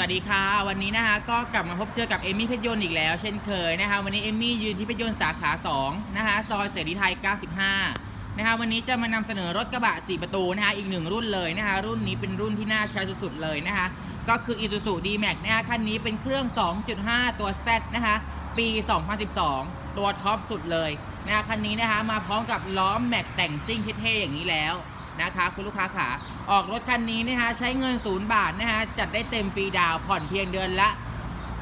สวัสดีค่ะ วันนี้นะคะก็กลับมาพบเจอกับเอมี่เพชรยนต์อีกแล้ว เช่นเคยนะคะวันนี้เอมี่ยืนที่เพชรยนต์สาขา2นะคะซอยเสรีไทย 95 นะคะวันนี้จะมานำเสนอรถกระบะ 4 ประตูนะคะอีกหนึ่งรุ่นเลยนะคะรุ่นนี้เป็นรุ่นที่น่าใช้สุดๆเลยนะคะก็คือ Isuzu D-Max นะคะคันนี้เป็นเครื่อง 2.5 ตัว Z นะคะปี 2012 ตัวท็อปสุดเลยนะคะคันนี้นะคะมาพร้อมกับล้อมแม็กแต่งซิ่งเท่ๆอย่างนี้แล้วนะคะคุณลูกค้าขา ออกรถคันนี้นะคะใช้เงินศูนย์บาทนะคะจัดได้เต็มฟรีดาวผ่อนเพียงเดือนละ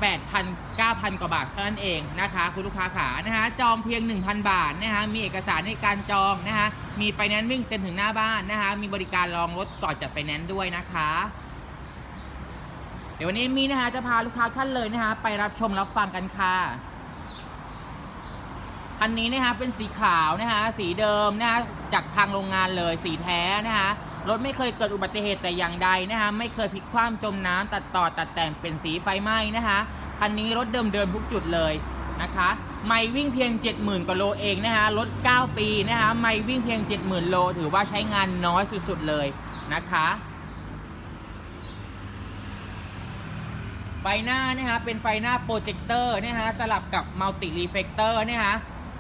8,000 9,000 กว่าบาทเท่านั้นเองนะคะ คุณลูกค้าขานะคะจองเพียง 1,000 บาทนะคะมีเอกสารในการจองนะคะมีไฟแนนซ์วิ่งเซ็นถึงหน้าบ้านนะคะมีบริการรองรถก่อนจัดไฟแนนซ์ด้วยนะคะเดี๋ยววันนี้มีนะคะจะพาลูกค้าท่านเลยนะคะไปรับชมรับฟังกันค่ะคันนี้นะคะเป็นสีขาวนะคะสีเดิมนะคะจากทางโรงงานเลยสีแท้นะคะ รถไม่เคยเกิดอุบัติเหตุแต่อย่างใดนะคะไม่เคยพลิกคว่ำจมน้ำตัดต่อตัดแต่งเป็นสีไฟไหม้นะคะคันนี้รถเดิมเดิมๆทุกจุดเลยนะคะไม่วิ่งเพียง 70,000กว่าโลเองนะคะรถ 9 ปีนะคะไม่วิ่งเพียง 70,000 โล ถือว่าใช้งานน้อยสุดๆเลยนะคะไฟหน้านะคะเป็นไฟหน้าโปรเจคเตอร์นะคะสลับกับมัลติรีเฟกเตอร์นะคะ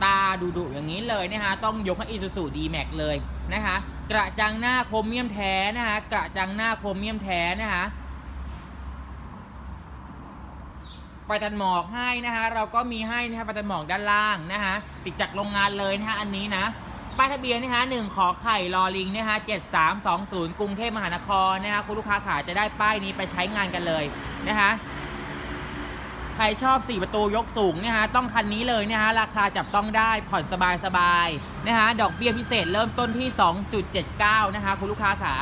ตาดุๆอย่างนี้เลยนะคะต้องยกให้ Isuzu D-Max เลยนะคะ กระจังหน้าโครเมียมแท้นะคะกระจังหน้าโครเมียมแท้นะคะไฟตัดหมอกให้นะคะเราก็มีให้นะคะไฟตัดหมอกด้านล่างนะคะติดจากโรงงานเลยนะคะอันนี้นะป้ายทะเบียนนะคะหนึ่งขอไข่ลอลิงนะคะเจ็ดสามสองศูนย์กรุงเทพมหานครนะคะคุณลูกค้าขาจะได้ป้ายนี้ไปใช้งานกันเลยนะคะ ใครชอบ 4 ประตูยกสูงเนี่ยฮะต้องคันนี้เลยนะฮะราคาจับต้องได้ผ่อนสบายสบายนะฮะดอกเบี้ยพิเศษเริ่มต้นที่ 2.79 นะคะคุณลูกค้าขา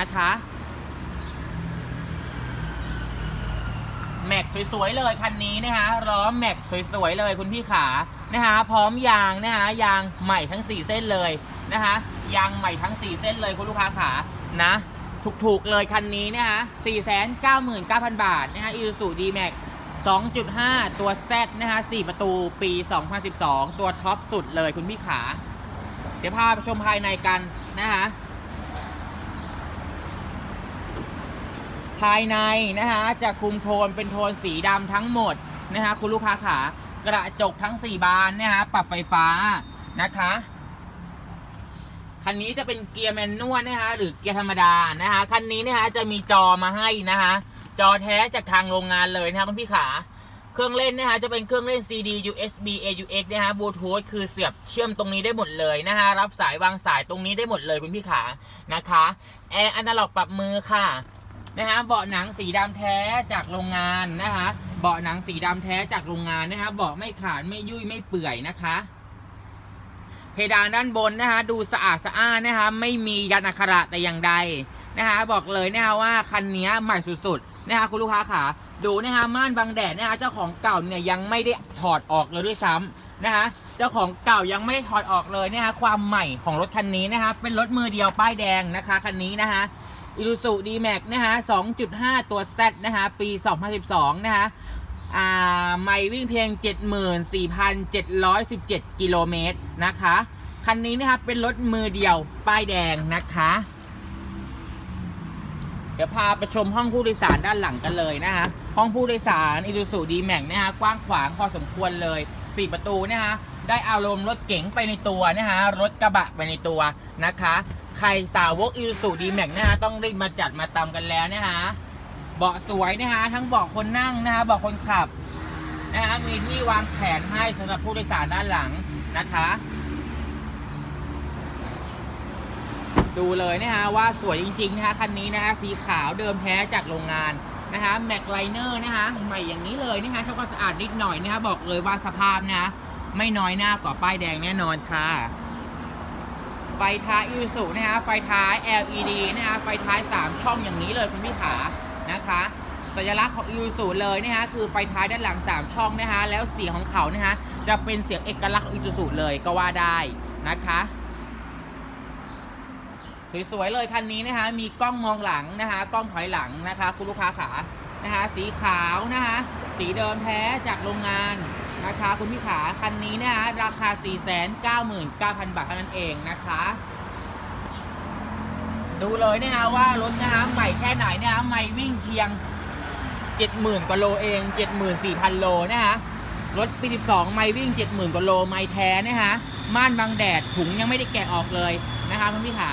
นะคะแม็กสวยๆเลยคันนี้นะคะล้อแม็กสวยๆเลยคุณพี่ขานะคะพร้อมยางนะคะยางใหม่ทั้ง 4 เส้นเลยนะคะยางใหม่ทั้ง 4 เส้นเลยคุณลูกค้าขานะถูกๆเลยคันนี้นะคะ499,000 บาทนะคะอีซูซูดีแม็ก 2.5 ตัว Z นะฮะ 4 ประตูปี 2012 ตัวท็อปสุดเลยคุณพี่ขา เดี๋ยวพาไปชมภายในกันนะฮะ ภายในนะฮะ จะคุมโทนเป็นโทนสีดำทั้งหมดนะฮะ คุณลูกค้าขากระจกทั้ง 4 บานนะฮะ ปรับไฟฟ้านะคะ คันนี้จะเป็นเกียร์แมนนวลนะฮะ หรือเกียร์ธรรมดา นะฮะ คันนี้นะฮะ จะมีจอมาให้นะฮะ จอแท้จากทางโรงงานเลยนะฮะคุณพี่ขาเครื่องเล่นนะฮะจะเป็นเครื่องเล่น CD USB AUX นะฮะบลูทูธคือเสียบเชื่อมตรงนี้ได้หมดเลยนะฮะรับสายวางสายตรงนี้ได้หมดเลยคุณพี่ขานะคะแอร์อนาล็อกปรับมือค่ะนะฮะเบาะหนังสีดำแท้จากโรงงานนะคะเบาะหนังสีดำแท้จากโรงงานนะฮะเบาะไม่ขาดไม่ยุ่ยไม่เปื่อยนะคะเพดานด้านบนนะคะดูสะอาดสะอ้านนะคะไม่มียันอักขระแต่อย่างใดนะคะบอกเลยนะคะว่าคันนี้ใหม่สุดๆ นะคะคุณลูกค้าขาดูนะคะม่านบังแดดนะคะเจ้าของเก่าเนี่ยยังไม่ได้ถอดออกเลยด้วยซ้ำนะคะเจ้าของเก่ายังไม่ได้ถอดออกเลยนะคะความใหม่ของรถคันนี้นะคะเป็นรถมือเดียวป้ายแดงนะคะคันนี้นะคะอิรูซูดีแม็กนะคะ2.5 ตัว Z นะคะปี 2012 นะคะอ่าไม่วิ่งเพียง 74,717 กิโลเมตรนะคะ คันนี้นะครับเป็นรถมือเดียวป้ายแดงนะคะ เดี๋ยวพาไปชมห้องผู้โดยสารด้านหลังกันเลยนะคะ ห้องผู้โดยสารอิ u ู u ดีแม็กนะฮะกว้างขวางพอสมควรเลย 4 ประตูนะฮะได้อารมณ์รถเก๋งไปในตัวนะฮะรถกระบะไปในตัวนะคะ ใครสาวกอิ u ู u ดีแม็กนะฮะต้องรีบมาจัดมาตามกันแล้วนะฮะเบาะสวยนะฮะทั้งเบาะคนนั่งนะฮะเบาะคนขับนะฮะมีที่วางแขนให้สำหรับผู้โดยสารด้านหลังนะคะ ดูเลยนะฮะว่าสวยจริงๆนะฮะคันนี้นะฮะสีขาวเดิมแท้จากโรงงานนะฮะแม็กไลเนอร์นะฮะใหม่อย่างนี้เลยนะฮะทำความสะอาดนิดหน่อยนะฮะบอกเลยว่าสภาพนะฮะไม่น้อยหน้ากว่าป้ายแดงแน่นอนค่ะ ไฟท้ายยูสุนะฮะไฟท้าย LED นะฮะไฟท้าย 3 ช่องอย่างนี้เลยคุณพี่ขานะคะสัญลักษณ์ของยูสุเลยนะฮะคือไฟท้ายด้านหลัง 3 ช่องนะฮะแล้วเสียงของเขานะฮะจะเป็นเสียงเอกลักษณ์ของยูสุเลยก็ว่าได้นะคะ สวยๆเลยคันนี้นะคะ มีกล้องมองหลังนะคะ กล้องถอยหลังนะคะ คุณลูกค้าขานะคะ สีขาวนะคะ สีเดิมแท้จากโรงงานนะคะ คุณพี่ขาคันนี้นะคะราคา 499,000 บาทเท่านั้นเองนะคะ ดูเลยนะคะว่ารถนะคะใหม่แค่ไหนนะคะไม่วิ่งเพียง 70,000กว่าโลเอง 74,000 โลนะคะรถปี 12 ไม่วิ่ง 70,000 กว่าโล ไม่แท้นะคะม่านบังแดดถุงยังไม่ได้แกะออกเลยนะคะคุณพี่ขา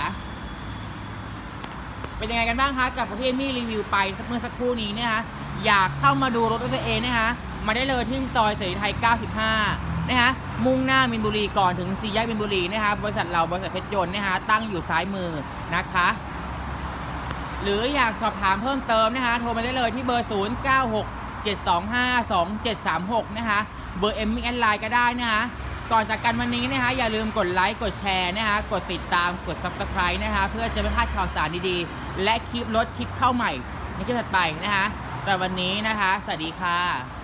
เป็นยังไงกันบ้างคะกับประเทศมี่รีวิวไปเมื่อสักครู่นี้เนะคะอยากเข้ามาดูรถตัวเองนะคะมาได้เลยที่ซอยเสรีไทย 95 นะคะมุ่งหน้ามินบุรีก่อนถึงสี่แยกมินบุรีนะคะบริษัทเราบริษัทเพชรยนต์นะคะตั้งอยู่ซ้ายมือนะคะ หรืออยากสอบถามเพิ่มเติมนะคะโทรมาได้เลยที่เบอร์ 0 9 6 7 2 5 2 7 3 6 นะคะเบอร์ m อ็นไลน์ก็ได้นะคะ ก่อนจากกันวันนี้นะคะอย่าลืมกดไลค์กดแชร์นะคะกดติดตามกด Subscribe นะคะเพื่อจะไม่พลาดข่าวสารดีๆ และคลิปรถคลิปเข้าใหม่ในคลิปถัดไปนะคะสำหรับวันนี้นะคะ สวัสดีค่ะ